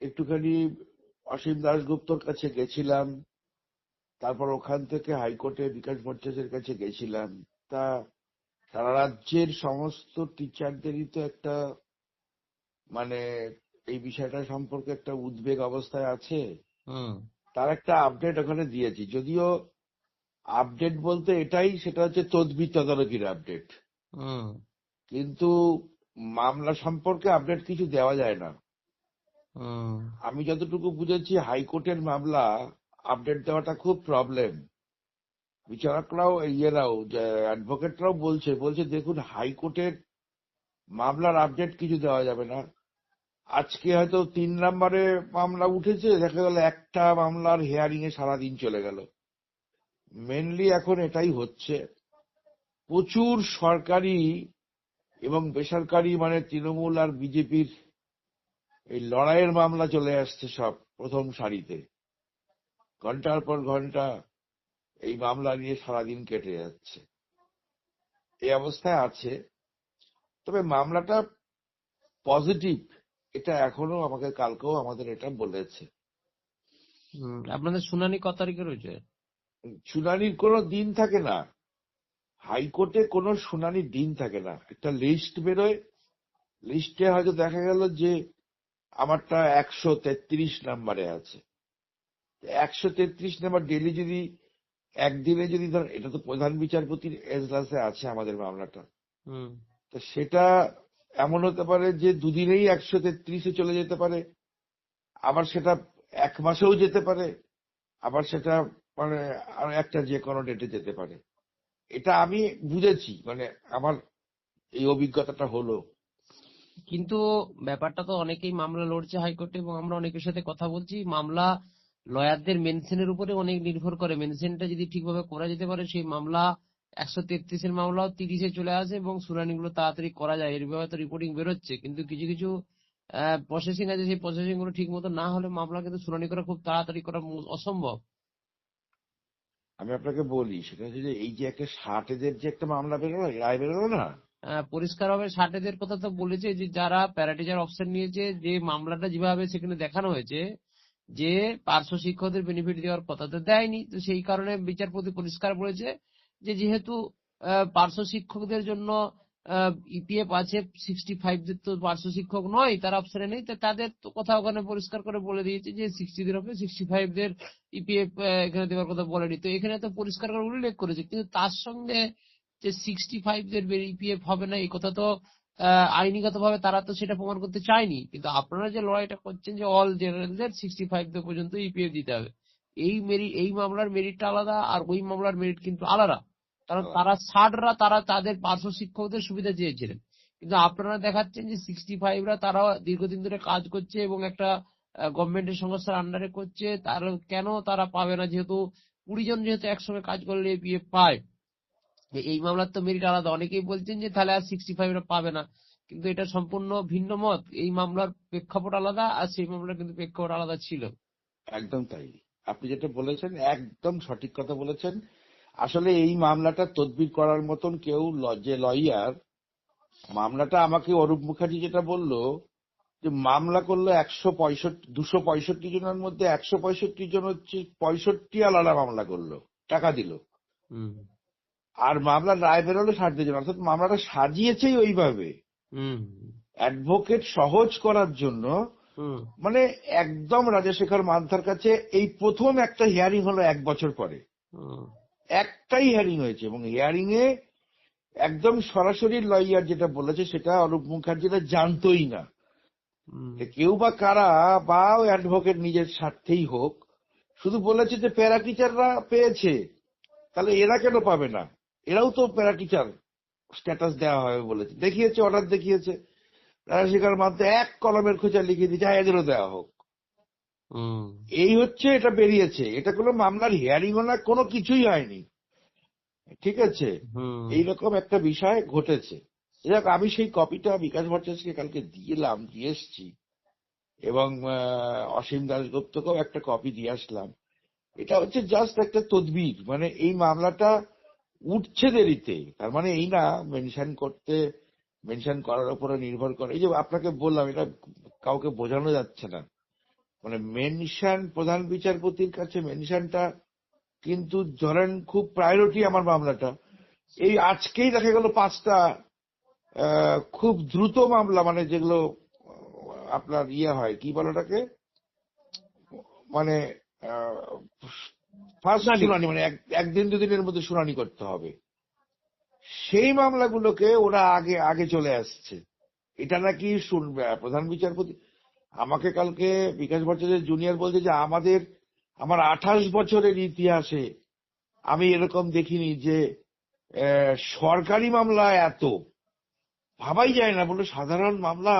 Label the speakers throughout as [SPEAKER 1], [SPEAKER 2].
[SPEAKER 1] একটুখানি অসীম দাশগুপ্তর কাছে গেছিলাম তারপর ওখান থেকে হাইকোর্টে বিকাশ ভট্টাচার্যের কাছে গেছিলাম। তা সারা রাজ্যের সমস্ত টিচারদেরই তো একটা মানে এই বিষয়টা সম্পর্কে একটা উদ্বেগ অবস্থায় আছে।
[SPEAKER 2] হুম।
[SPEAKER 1] তার একটা আপডেট ওখানে দিয়েছি। যদিও আপডেট বলতে এটাই সেটা হচ্ছে তদবির তদারকির আপডেট
[SPEAKER 2] হুম।
[SPEAKER 1] কিন্তু মামলা সম্পর্কে আপডেট কিছু দেওয়া যায় না। আমি যতটুকু বুঝেছি, হাইকোর্টের মামলা আপডেট দেওয়াটা খুব প্রবলেম বিচারকরাও ইয়েরাও অ্যাডভোকেটরাও বলছে বলছে দেখুন, হাইকোর্টের মামলার আপডেট কিছু দেওয়া যাবে না। আজকে হয়তো তিন নম্বরে মামলা উঠেছে, দেখা গেল একটা মামলার হেয়ারিং এ সারাদিন চলে গেল। মেনলি এখন এটাই হচ্ছে। প্রচুর সরকারি এবং বেসরকারি মানে তৃণমূল আর বিজেপির এই লড়াইয়ের মামলা চলে আসছে সব প্রথম সারিতে। ঘণ্টার পর ঘণ্টা এই মামলা নিয়ে সারাদিন কেটে যাচ্ছে। এই অবস্থায় আছে। তবে মামলাটা পজিটিভ এটা এখনও আমাকে কালকেও আমাদের এটা বলেছে।
[SPEAKER 2] আপনাদের শুনানি কত তারিখে রয়েছে?
[SPEAKER 1] শুনানির কোনো দিন থাকে না। হাইকোর্টে কোনো শুনানির দিন থাকে না। একটা লিস্ট বেরোয়। লিস্টে হয়তো দেখা গেল যে আমারটা একশো তেত্রিশ নাম্বারে আছে। একশো তেত্রিশ নাম্বার ডেলি যদি একদিনে যদি ধর এটা তো প্রধান বিচারপতির এজলাসে আছে আমাদের মামলাটা। তো সেটা এমন হতে পারে যে দুদিনেই একশো তেত্রিশে চলে যেতে পারে। আবার সেটা এক মাসেও যেতে পারে। আবার সেটা মানে আর একটা যে কোনো ডেটে যেতে পারে। এটা আমি বুঝেছি মানে আমার এই অভিজ্ঞতাটা হলো।
[SPEAKER 2] কিন্তু ব্যাপারটা তো অনেকেই মামলা লড়ছে হাইকোর্টে এবং আমরা অনেকের সাথে কথা বলছি। মামলা লয়ারদের মেনশনের উপরে অনেক নির্ভর করে। মেনশনটা যদি ঠিকভাবে করা যেতে পারে, সেই মামলা একশো তেত্রিশের মামলাও তিরিশে চলে আসে এবং শুনানিগুলো তাড়াতাড়ি করা যায়। এর ব্যাপারে তো রিপোর্টিং বেরোচ্ছে। কিন্তু কিছু কিছু প্রসেসিং আছে। সেই প্রসেসিংগুলো ঠিক মতো না হলে মামলা কিন্তু শুনানি করা খুব তাড়াতাড়ি করা অসম্ভব।
[SPEAKER 1] আমি আপনাকে বলি সেটা হচ্ছে যে এই যে একটা ষাটেদের যে একটা মামলা বেরোলো, রায় বেরোলো না?
[SPEAKER 2] পরিষ্কারভাবে ষাটেদের কথা তো বলেছে, যে যারা প্যারাটিচার অপশন নিয়েছে, যে মামলাটা যেভাবে সেখানে দেখানো হয়েছে, যে পার্শ্ব শিক্ষকদের বেনিফিট দেওয়ার কথা তো দেয়নি। তো সেই কারণে বিচারপতি পরিষ্কার বলেছে যে যেহেতু পার্শ্ব শিক্ষকদের জন্য ইপিএফ আছে সিক্সটি ফাইভ তো পার্শ্ব শিক্ষক নয়, তার অপশনে নেই, তো তাদের তো কথা ওখানে পরিষ্কার করে বলে দিয়েছে যে সিক্সটি দের হবে সিক্সটি ফাইভ দের ইপিএফ এখানে দেওয়ার কথা বলেনি। তো এখানে তো পরিষ্কার করে উল্লেখ করেছে, কিন্তু তার সঙ্গে যে সিক্সটি ফাইভ দের ইপিএফ হবে না এই কথা তো আইনিগত ভাবে তারা তো সেটা প্রমাণ করতে চায়নি। কিন্তু আপনারা যে লড়াইটা করছেন যে অল জেনারেলদের সিক্সটি ফাইভ পর্যন্ত ইপিএফ দিতে হবে এই মেরিট এই মামলার মেরিটটা আলাদা আর ওই মামলার মেরিট কিন্তু আলাদা। কারণ তারা ষাটরা তারা তাদের পার্শ্ব শিক্ষকদের সুবিধা চেয়েছিলেন। কিন্তু আপনারা দেখাচ্ছেন যে সিক্সটি ফাইভরা তারা দীর্ঘদিন ধরে কাজ করছে এবং একটা গভর্নমেন্টের সংস্থার আন্ডারে করছে তার কেন তারা পাবে না? যেহেতু কুড়ি জন যেহেতু একসঙ্গে কাজ করলে বিএফ পায়। এই মামলার তো মেরিট আলাদা। অনেকেই বলছেন যে তাহলে আর সিক্সটি ফাইভরা পাবে না। কিন্তু এটা সম্পূর্ণ ভিন্ন মত। এই মামলার প্রেক্ষাপট আলাদা আর সেই মামলার কিন্তু প্রেক্ষাপট আলাদা ছিল।
[SPEAKER 1] একদম তাই। আপনি যেটা বলেছেন একদম সঠিক কথা বলেছেন। আসলে এই মামলাটা তদবির করার মতন কেউ যে লয়ার মামলাটা আমাকে অরূপ মুখার্জি যেটা বলল যে মামলা করল একশো পঁয়ষট্টি দুশো পঁয়ষট্টি জনের মধ্যে একশো পঁয়ষট্টি জন হচ্ছে পঁয়ষট্টি আলাদা মামলা করল টাকা দিল।
[SPEAKER 2] হুম।
[SPEAKER 1] আর মামলার রায় বেরোলে ষাট জন অর্থাৎ মামলাটা সাজিয়েছেই ওইভাবে। অ্যাডভোকেট সহজ করার জন্য মানে একদম রাজশেখর মান্থার কাছে এই প্রথম একটা হিয়ারিং হলো এক বছর পরে। একটাই হিয়ারিং হয়েছে এবং হিয়ারিং এ একদম সরাসরি লয়ার যেটা বলেছে সেটা অরূপ মুখার্জিরা জানতোই না। কেউ বা কারা বা অ্যাডভোকেট নিজের স্বার্থেই হোক শুধু বলেছে যে প্যারা টিচাররা পেয়েছে তাহলে এরা কেন পাবে না? এরাও তো প্যারা টিচার স্ট্যাটাস দেওয়া হবে বলেছে। দেখিয়েছে অর্ডার দেখিয়েছে। রাজশেখর মান্তে এক কলমের খোঁজা লিখে দিয়েছে হ্যাঁ এদেরও দেওয়া হোক। এই হচ্ছে এটা বেরিয়েছে। এটা কোনো মামলার হিয়ারিং না কোনো কিছুই হয়নি। ঠিক আছে?
[SPEAKER 2] হুম।
[SPEAKER 1] এইরকম একটা বিষয় ঘটেছে। যাক আমি সেই কপিটা বিকাশ ভট্টাচার্যকে কালকে দিয়েলাম দিয়ে এসছি। এবং অসীম দাসগুপ্তকেও একটা কপি দিয়ে আসলাম। এটা হচ্ছে জাস্ট একটা তদবির। মানে এই মামলাটা উঠছে দেরিতে। তার মানে এই না মেনশন করতে মেনশন করার উপরে নির্ভর করে। এই যে আপনাকে বললাম, এটা কাউকে বোঝানো যাচ্ছে না। মানে মেনশন প্রধান বিচারপতির কাছে মেনশনটা কিন্তু ধরেন খুব প্রায়োরিটি আমার মামলাটা। এই আজকেই দেখা গেল পাঁচটা খুব দ্রুত মামলা মানে যেগুলো আপনার ইয়ে হয়, কি বলে মানে
[SPEAKER 2] শুনানি।
[SPEAKER 1] মানে একদিন দুদিনের মধ্যে শুনানি করতে হবে সেই মামলাগুলোকে ওরা আগে আগে চলে আসছে এটা নাকি শুনবে প্রধান বিচারপতি আমাকে কালকে বিকাশ ভট্টাচার্য জুনিয়র বলছে যে আমাদের আমার আঠাশ বছরের ইতিহাসে আমি এরকম দেখিনি যে সরকারি মামলা এত ভাবাই যায় না বলে সাধারণ মামলা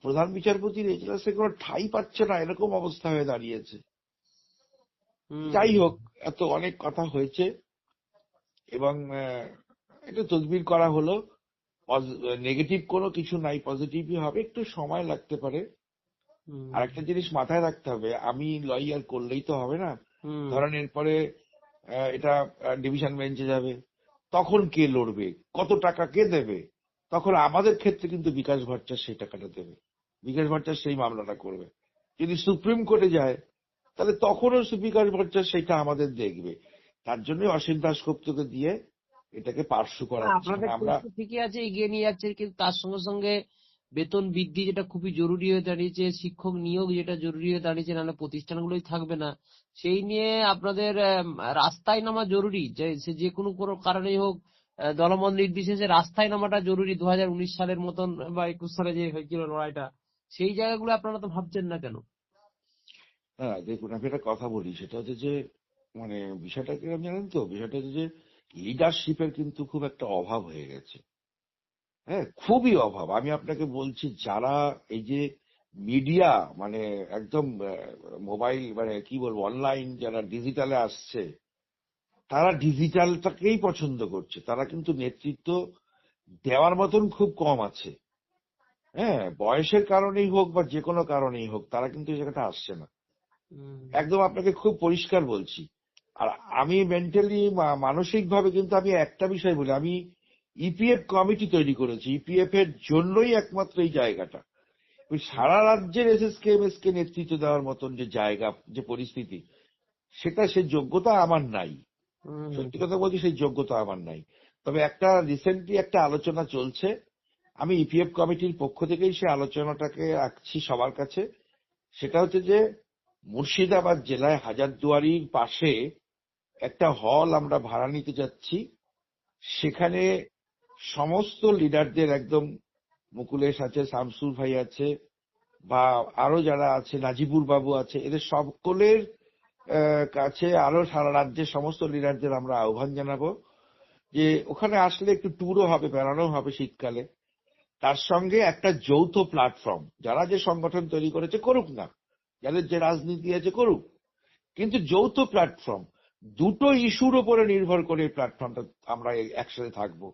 [SPEAKER 1] প্রধান বিচারপতির এজলাসে কোনো ঠাই পাচ্ছে না এরকম অবস্থা হয়ে দাঁড়িয়েছে। যাই হোক এত অনেক কথা হয়েছে এবং এটা তদবির করা হলো। নেগেটিভ কোনো কিছু নাই পজিটিভই হবে। একটু সময় লাগতে পারে। আর একটা জিনিস মাথায় রাখতে হবে আমি লয়ার করলেই তো হবে না। ধরেন এরপরে এটা ডিভিশন বেঞ্চে যাবে। তখন কে লড়বে? কত টাকা কে দেবে? তখন আমাদের ক্ষেত্রে কিন্তু বিকাশ ভট্টাচার্য সেই টাকাটা দেবে। বিকাশ ভট্টাচার্য সেই মামলাটা করবে। যদি সুপ্রিম কোর্টে যায় তাহলে তখনও বিকাশ ভট্টাচার্য সেটা আমাদের দেখবে। তার জন্য অসীম দাসগুপ্তকে দিয়ে এটাকে পার্শ্ব করা আমরা
[SPEAKER 2] ঠিকই আছে এগিয়ে নিয়ে যাচ্ছে কিন্তু তার সঙ্গে সঙ্গে বেতন বৃদ্ধি যেটা খুবই জরুরি হয়ে দাঁড়িয়েছে শিক্ষক নিয়োগ যেটা জরুরি হয়ে দাঁড়িয়েছে নাহলে প্রতিষ্ঠানগুলোই থাকবে না। সেই নিয়ে আপনাদের রাস্তায় নামা জরুরি যে যে কোনো কোনো কারণেই হোক দলমত নির্বিশেষে রাস্তায় নামাটা জরুরি দু হাজার উনিশ সালের মতন বা একুশ সালে যে হয়েছিল লড়াইটা সেই জায়গাগুলো আপনারা তো ভাবছেন না কেন?
[SPEAKER 1] হ্যাঁ দেখুন, আমি একটা কথা বলি, সেটা হচ্ছে যে মানে বিষয়টা কীরকম জানেন তো, বিষয়টা হচ্ছে যে লিডারশিপের কিন্তু খুব একটা অভাব হয়ে গেছে। হ্যাঁ খুবই অভাব। আমি আপনাকে বলছি, যারা এই যে মিডিয়া মানে একদম মোবাইল মানে কি বলব অনলাইন যারা ডিজিটালে আসছে, তারা ডিজিটালটাকেই পছন্দ করছে। তারা কিন্তু নেতৃত্ব দেওয়ার মতন খুব কম আছে। হ্যাঁ বয়সের কারণেই হোক বা যে কোনো কারণেই হোক, তারা কিন্তু এই জায়গাটা আসছে না। একদম আপনাকে খুব পরিষ্কার বলছি। আর আমি মেন্টালি মানসিক ভাবে কিন্তু আমি একটা বিষয় বলি আমি ইপিএফ কমিটি তৈরি করেছি ইপিএফ এর জন্যই একমাত্র এই জায়গাটা। ওই সারা রাজ্যের এসএসকে এমএসকে নেতৃত্ব দেওয়ার মতন যে জায়গা যে পরিস্থিতি সেটা সেই যোগ্যতা আমার নাই। সত্যি কথা বলছি সেই যোগ্যতা আমার নাই। তবে একটা রিসেন্টলি একটা আলোচনা চলছে আমি ইপিএফ কমিটির পক্ষ থেকেই সেই আলোচনাটাকে রাখছি সবার কাছে। সেটা হচ্ছে যে মুর্শিদাবাদ জেলায় হাজারদুয়ারির পাশে একটা হল আমরা ভাড়া নিতে যাচ্ছি। সেখানে সমস্ত লিডারদের একদম মুকুলেশ আছে শামসুর ভাই আছে, বা আরও যারা আছে, নাজিবুর বাবু আছে, এদের সকলের কাছে আরও সারা রাজ্যের সমস্ত লিডারদের আমরা আহ্বান জানাব যে ওখানে আসলে একটু ট্যুরও হবে বেড়ানো হবে শীতকালে। তার সঙ্গে একটা যৌথ প্ল্যাটফর্ম যারা যে সংগঠন তৈরি করেছে, করুক না। যাদের যে রাজনীতি আছে করুক। কিন্তু যৌথ প্ল্যাটফর্ম দুটো ইস্যুর উপরে নির্ভর করে এই প্ল্যাটফর্মটা আমরা একসাথে থাকব।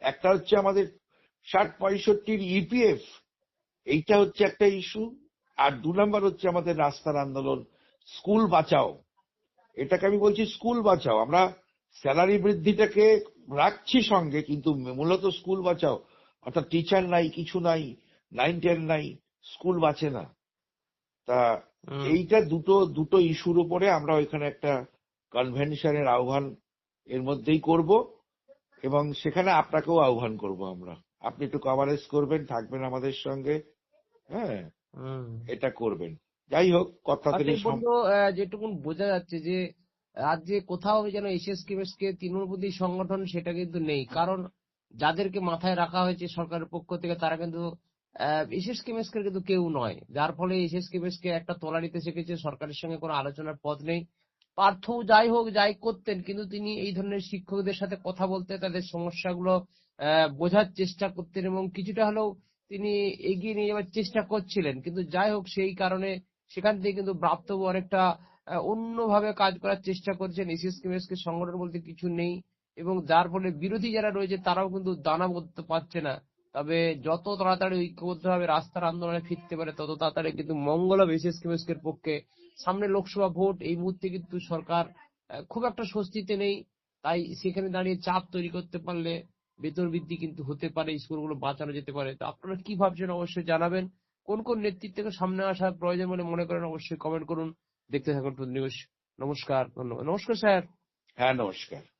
[SPEAKER 1] একটা হচ্ছে আমাদের ষাট পঁয়ষট্টির ইপিএফ এইটা হচ্ছে একটা ইস্যু। আর দু নম্বর হচ্ছে আমাদের রাস্তার আন্দোলন, স্কুল বাঁচাও। এটাকে আমি বলছি স্কুল বাঁচাও। আমরা স্যালারি বৃদ্ধিটাকে রাখছি সঙ্গে, কিন্তু মূলত স্কুল বাঁচাও। অর্থাৎ টিচার নাই, কিছু নাই নাইন টেন নাই, স্কুল বাঁচে না। তা এইটা দুটো দুটো ইস্যুর উপরে আমরা ওইখানে একটা কনভেনশনের আহ্বান এর মধ্যেই করব এবং সেখানে আপনাকেও আহ্বান করব আমরা। আপনি একটু কভারেজ করবেন থাকবেন আমাদের সঙ্গে হ্যাঁ?
[SPEAKER 2] হুম।
[SPEAKER 1] এটা করবেন। যাই হোক কথা
[SPEAKER 2] আহ, যেটুকুন বোঝা যাচ্ছে যে রাজ্যে কোথাও যেন এসএসকে কে তৃণমূলপন্থী সংগঠন সেটা কিন্তু নেই। কারণ যাদেরকে মাথায় রাখা হয়েছে সরকারের পক্ষ থেকে তারা কিন্তু এসএস কেমেসকে কিন্তু কেউ নয়। যার ফলে এসএস কেমেসকে একটা তোলা নিতে শিখেছে, সরকারের সঙ্গে কোনো আলোচনার পথ নেই। পার্থ যাই হোক, যাই করতেন, কিন্তু তিনি এই ধরনের শিক্ষকদের সাথে কথা বলতে, তাদের সমস্যাগুলো বোঝার চেষ্টা করতেন এবং কিছুটা হলেও তিনি এগিয়ে নিয়ে যাওয়ার চেষ্টা করছিলেন। কিন্তু যাই হোক, সেই কারণে সেখান থেকে কিন্তু ব্রাপ্তবাবু অনেকটা অন্যভাবে কাজ করার চেষ্টা করছেন। এসএস কেমেসকে সংগঠন বলতে কিছু নেই এবং যার ফলে বিরোধী যারা রয়েছে, তারাও কিন্তু দানা বলতে পারছে না। তবে যত তাড়াতাড়ি ঐক্যবদ্ধভাবে রাস্তার আন্দোলনে ফিরতে পারে, তত তাড়াতাড়ি কিন্তু মঙ্গল হবে এসএস পক্ষে। সামনে লোকসভা ভোট, এই মুহূর্তে কিন্তু সরকার খুব একটা স্বস্তিতে নেই। তাই সেখানে দাঁড়িয়ে চাপ তৈরি করতে পারলে বেতন বৃদ্ধি কিন্তু হতে পারে স্কুলগুলো বাঁচানো যেতে পারে। তো আপনারা কি ভাবছেন অবশ্যই জানাবেন। কোন কোন নেতৃত্বকে সামনে আসার প্রয়োজন বলে মনে করেন অবশ্যই কমেন্ট করুন। দেখতে থাকুন নমস্কার, ধন্যবাদ। নমস্কার, স্যার।
[SPEAKER 1] হ্যাঁ নমস্কার।